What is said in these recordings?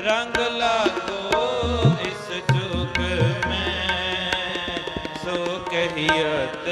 ਰੰਗ ਲਾਗੋ ਇਸ ਜੁਗ ਮੈਂ ਸੋ ਕਹੀਅਤ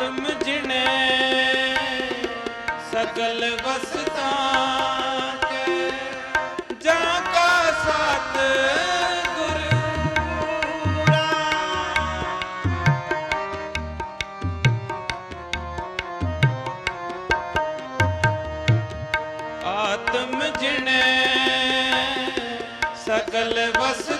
ਆਤਮ ਜਿਣੇ ਸਕਲ ਵਸਤਾਂ ਕੇ ਜਾਂ ਕਾ ਸਤ ਆਤਮ ਜਿਣੇ ਸਕਲ ਵਸਤਾਂ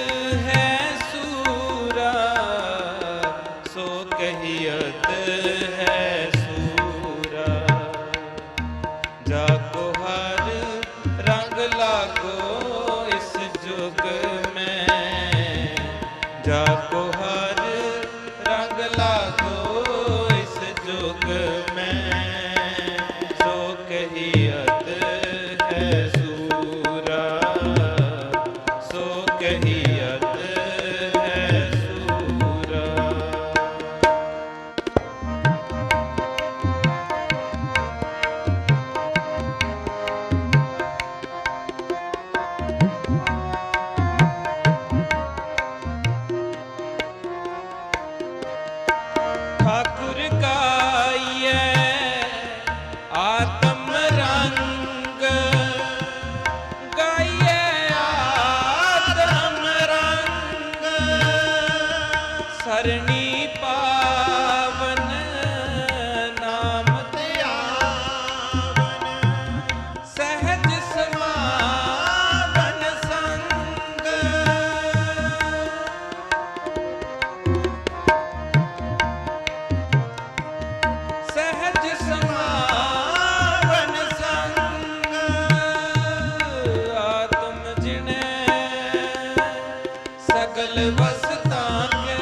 ਸਗਲ ਵਸਤਾਂ ਕੇ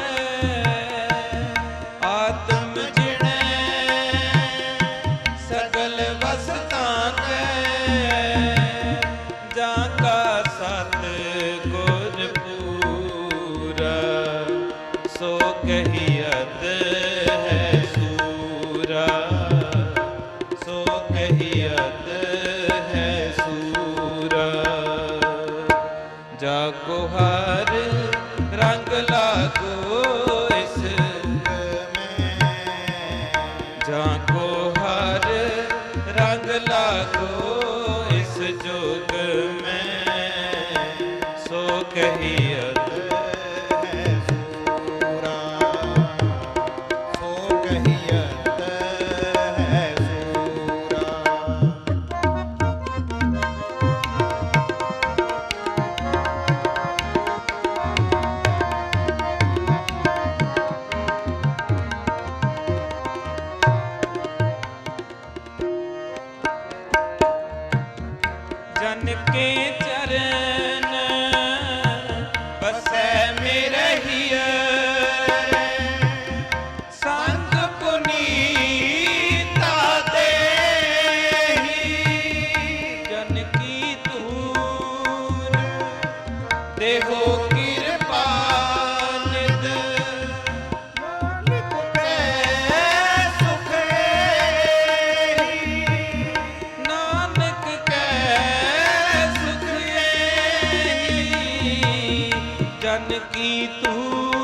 ਆਤਮ ਜਿਣੇ ਸਗਲ ਵਸਤਾਂ ਕੇ ਜਾਂ ਕਾ ਸਤ ਗੁਰ ਪੂਰਾ, ਸੋ ਕਹੀਅਤ ਹੈ ਸੂਰਾ। ਸੋ ਕਹੀਅਤ ਹੈ ਸੂਰਾ। ਜਾ ਕੋ ਹਰ ਲਾਗੋ ਇਸ ਜਾ ਕੋ ਹਰ ਰੰਗ ਲਾਗੋ ਜਨ ਕੇ ਚਰਨ ਤੂੰ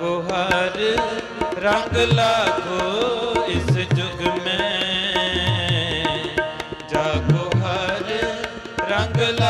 को हर रंग लागो इस जुग में जाको हर रंग लागो